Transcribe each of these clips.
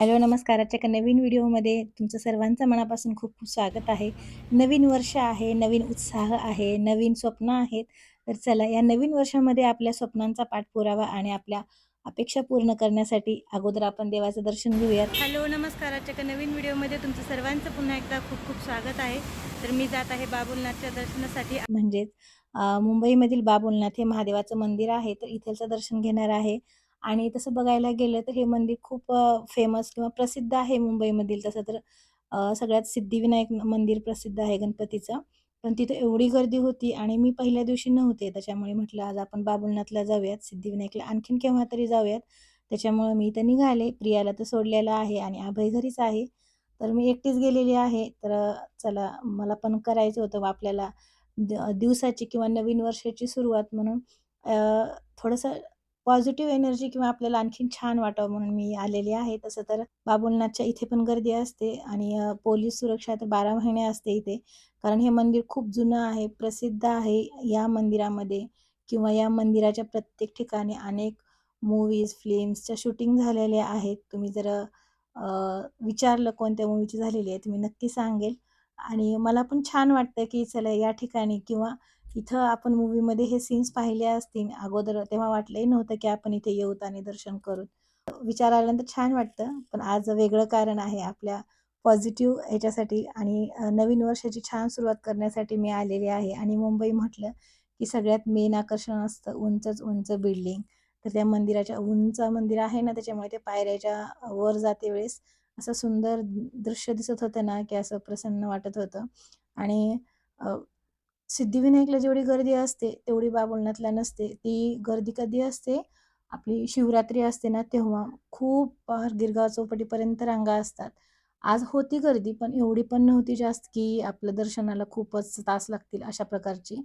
Hello नमस्कार आजच्या एका नवीन व्हिडिओमध्ये तुमचं सर्वांचं मनापासून खूप खूप स्वागत आहे. नवीन वर्ष आहे नवीन उत्साह आहे नवीन स्वप्न आहेत. तर चला या नवीन वर्षामध्ये आपल्या स्वप्नांचा पाठपुरावा आणि आपल्या अपेक्षा पूर्ण करण्यासाठी अगोदर आपण देवाचं दर्शन घेऊयात. हॅलो नमस्कार आजच्या एका नवीन व्हिडिओमध्ये तुमचं सर्वांचं पुन्हा एकदा खूप खूप स्वागत आहे. तर मी जात आहे बाबुलनाथच्या दर्शनासाठी. म्हणजेच मुंबईमधील बाबुलनाथ हे महादेवाचं मंदिर आहे तर इथलचं दर्शन घेणार आहे. आणि तसं बघायला गेलं तर हे मंदिर खूप फेमस किंवा प्रसिद्ध आहे मुंबईमधील. तसं तर सगळ्यात सिद्धिविनायक मंदिर प्रसिद्ध आहे गणपतीचं. पण तिथं एवढी गर्दी होती आणि मी पहिल्या दिवशी नव्हते त्याच्यामुळे म्हटलं आज आपण बाबुलनाथला जाऊयात सिद्धिविनायकला आणखीन केव्हा तरी जाऊयात. त्याच्यामुळं मी इथं निघाले. प्रियाला तर सोडलेलं आहे आणि अभय घरीच आहे. तर मी एकटीच गेलेली आहे. तर चला मला पण करायचं होतं आपल्याला दिवसाची किंवा नवीन वर्षाची सुरुवात म्हणून थोडंसं पॉझिटिव्ह एनर्जी किंवा आपल्याला आणखीन छान वाटावं म्हणून मी आलेली आहे. तसं तर बाबुलनाथच्या इथे पण गर्दी असते आणि पोलीस सुरक्षा तर 12 महिने असते इथे. कारण हे मंदिर खूप जुनं आहे, प्रसिद्ध आहे. या मंदिरामध्ये किंवा या मंदिराच्या प्रत्येक ठिकाणी अनेक मूव्हीज, फिल्म्सच्या शूटिंग झालेल्या आहेत. तुम्ही जर विचारलं कोणत्या मूव्हीची झालेली आहे, तुम्ही नक्की सांगेल. आणि मला पण छान वाटतं, की चला या ठिकाणी किंवा इथं आपण मूव्हीमध्ये हे सीन्स पाहिले असतील अगोदर, तेव्हा वाटलंही नव्हतं, की आपण इथे येऊत आणि दर्शन करू विचार आल्यानंतर छान वाटतं. पण आज वेगळं कारण आहे आपल्या पॉझिटिव्ह ह्याच्यासाठी आणि नवीन वर्षाची छान सुरुवात करण्यासाठी मी आलेली आहे आणि मुंबई म्हटलं, की सगळ्यात मेन आकर्षण असतं उंचच उंच बिल्डिंग. तर त्या मंदिराच्या उंच मंदिर आहे ना, त्याच्यामुळे ते पायऱ्याच्या वर जाते वेळेस असं सुंदर दृश्य दिसत होतं ना, की असं प्रसन्न वाटत होतं आणि सिद्धिविनायकला जेवढी गर्दी असते, तेवढी बाबुलनाथला नसते. ती गर्दी कधी असते? आपली शिवरात्री असते ना, तेव्हा खूप गिरगाव चौपटीपर्यंत रांगा असतात. आज होती गर्दी, पण एवढी पण नव्हती जास्त, की आपलं दर्शनाला खूपच तास लागतील अशा प्रकारची.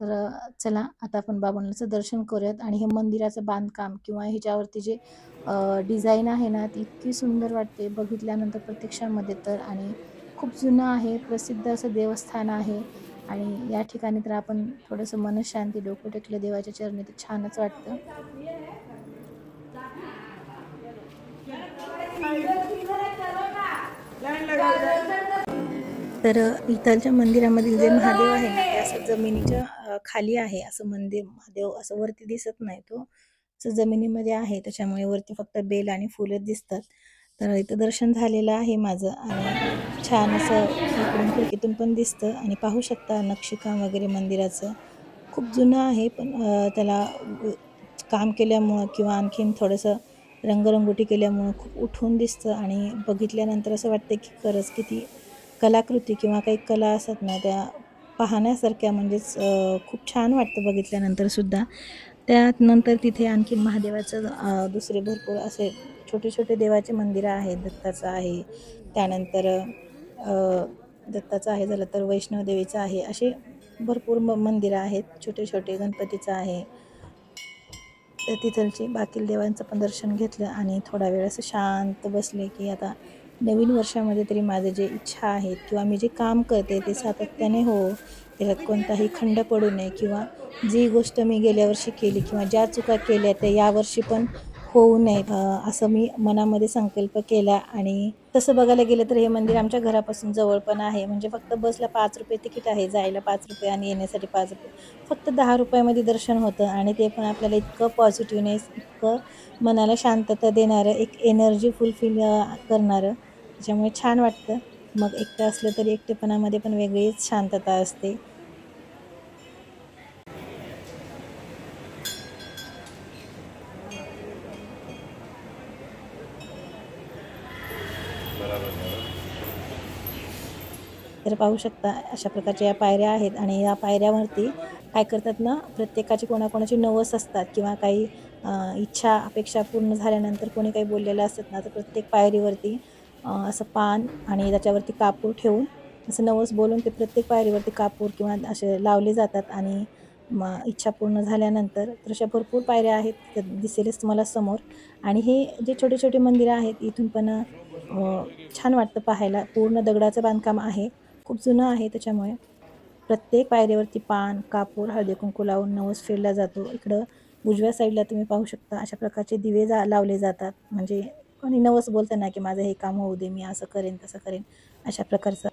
तर चला आता आपण बाबुलनाथचं दर्शन करूयात आणि हे मंदिराचं बांधकाम किंवा ह्याच्यावरती जे डिझाईन आहे ना, ती इतकी सुंदर वाटते बघितल्यानंतर प्रत्यक्षामध्ये तर आणि खूप जुनं आहे, प्रसिद्ध असं देवस्थान आहे. आणि या ठिकाणी तर आपण थोडंसं मनशांती डोकं टेकलं देवाच्या चरणी तर छानच वाटतं. तर इथलच्या मंदिरामधील जे महादेव आहे ना, ते असं जमिनीच्या खाली आहे. असं मंदिर महादेव असं वरती दिसत नाही तो. असं जमिनीमध्ये आहे. त्याच्यामुळे वरती फक्त बेल आणि फुलं दिसतात. तर इथं दर्शन झालेलं आहे माझं आणि छान असं इकडून खिडकीतून पण दिसतं आणि पाहू शकता नक्षीकाम वगैरे मंदिराचं. खूप जुनं आहे पण त्याला काम केल्यामुळं किंवा आणखीन थोडंसं रंगरंगोटी केल्यामुळं खूप उठून दिसतं आणि बघितल्यानंतर असं वाटतं की खरंच किती कलाकृती किंवा काही कला असतात ना, त्या पाहण्यासारख्या म्हणजेच खूप छान वाटतं बघितल्यानंतर सुद्धा. त्यात नंतर तिथे आणखीन महादेवाचं दुसरे भरपूर असे छोटे-छोटे देवाचे मंदिरं आहेत. दत्ताचं आहे, त्यानंतर दत्ताचं आहे झालं तर वैष्णवदेवीचं आहे. असे भरपूर म मंदिरं आहेत. छोटे-छोटे गणपतीचं आहे. तर तिथलचे बाकी देवांचं पण दर्शन घेतलं आणि थोडा वेळ असं शांत बसले, की आता नवीन वर्षामध्ये तरी माझे जे इच्छा आहेत किंवा मी जे काम करते ते सातत्याने हो, त्याच्यात कोणताही खंड पडू नये किंवा जी गोष्ट मी गेल्या वर्षी केली किंवा ज्या चुका केल्या त्या यावर्षी पण होऊ नये असं मी मनामध्ये संकल्प केला आणि तसं बघायला गेलं तर हे मंदिर आमच्या घरापासून जवळ पण आहे. म्हणजे फक्त बसला पाच रुपये तिकीट आहे. जायला पाच रुपये आणि येण्यासाठी पाच रुपये फक्त दहा रुपयामध्ये दर्शन होतं आणि ते पण आपल्याला इतकं पॉझिटिव्हनेस, इतकं मनाला शांतता देणारं, एक एनर्जी फुलफिल करणारं. त्याच्यामुळे छान वाटतं. मग एकटं असलं तरी एकटेपणामध्ये पण वेगळीच शांतता असते. तर पाहू शकता अशा प्रकारच्या या पायऱ्या आहेत आणि या पायऱ्यावरती काय करतात ना, प्रत्येकाची कोणाकोणाची नवस असतात किंवा काही इच्छा, अपेक्षा पूर्ण झाल्यानंतर कोणी काही बोललेलं असतात ना, तर प्रत्येक पायरीवरती असं पान आणि त्याच्यावरती कापूर ठेवून असं नवस बोलून ते प्रत्येक पायरीवरती कापूर किंवा असे लावले जातात आणि मग इच्छा पूर्ण झाल्यानंतर तर अशा भरपूर पायऱ्या आहेत, त्या दिसेलच तुम्हाला समोर आणि हे जे छोटे-छोटे मंदिरं आहेत, इथून पण छान वाटतं पाहायला. पूर्ण दगडाचं बांधकाम आहे. खूप जुनं आहे त्याच्यामुळे प्रत्येक पायरीवरती पान, कापूर, हळदी-कुंकू लावून नवस फिरला जातो. इकडं उजव्या साईडला तुम्ही पाहू शकता अशा प्रकारचे दिवे जा लावले जातात. म्हणजे कोणी नवस बोलताना की माझं हे काम होऊ दे मी असं करेन तसं करेन अशा प्रकारचं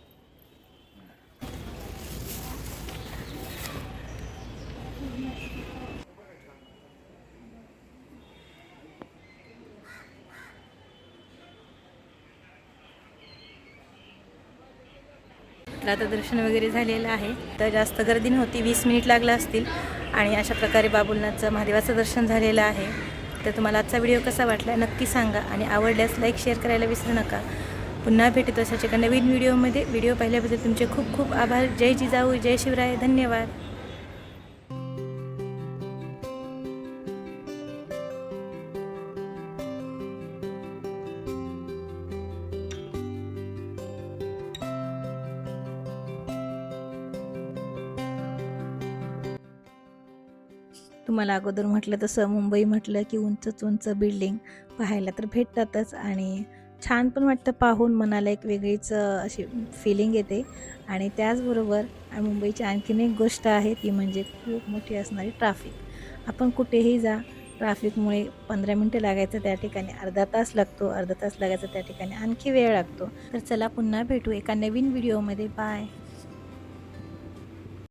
तर आता दर्शन वगैरे झालेलं आहे. तर जास्त गर्दी नव्हती वीस मिनिट लागला असतील. आणि अशा प्रकारे बाबुलनाथचं महादेवाचं दर्शन झालेलं आहे. तर तुम्हाला आजचा व्हिडिओ कसा वाटला नक्की सांगा आणि आवडल्यास लाईक शेअर करायला विसरू नका. पुन्हा भेटतो अशाच एका नवीन व्हिडिओमध्ये. व्हिडिओ पाहिल्याबद्दल तुमचे खूप खूप आभार. जय जिजाऊ जय शिवराय. धन्यवाद. तुम्हाला अगोदर म्हटलं तसं मुंबई म्हटलं की उंचच उंच बिल्डिंग पाहायला तर भेटतातच आणि छान पण वाटतं पाहून मनाला एक वेगळीच अशी फिलिंग येते. आणि त्याचबरोबर मुंबईची आणखीन एक गोष्ट आहे ती म्हणजे खूप मोठी असणारी ट्राफिक आपण कुठेही जा ट्राफिकमुळे पंधरा मिनटं लागायचं त्या ठिकाणी अर्धा तास लागतो अर्धा तास लागायचा त्या ठिकाणी आणखी वेळ लागतो. तर चला पुन्हा भेटू एका नवीन व्हिडिओमध्ये बाय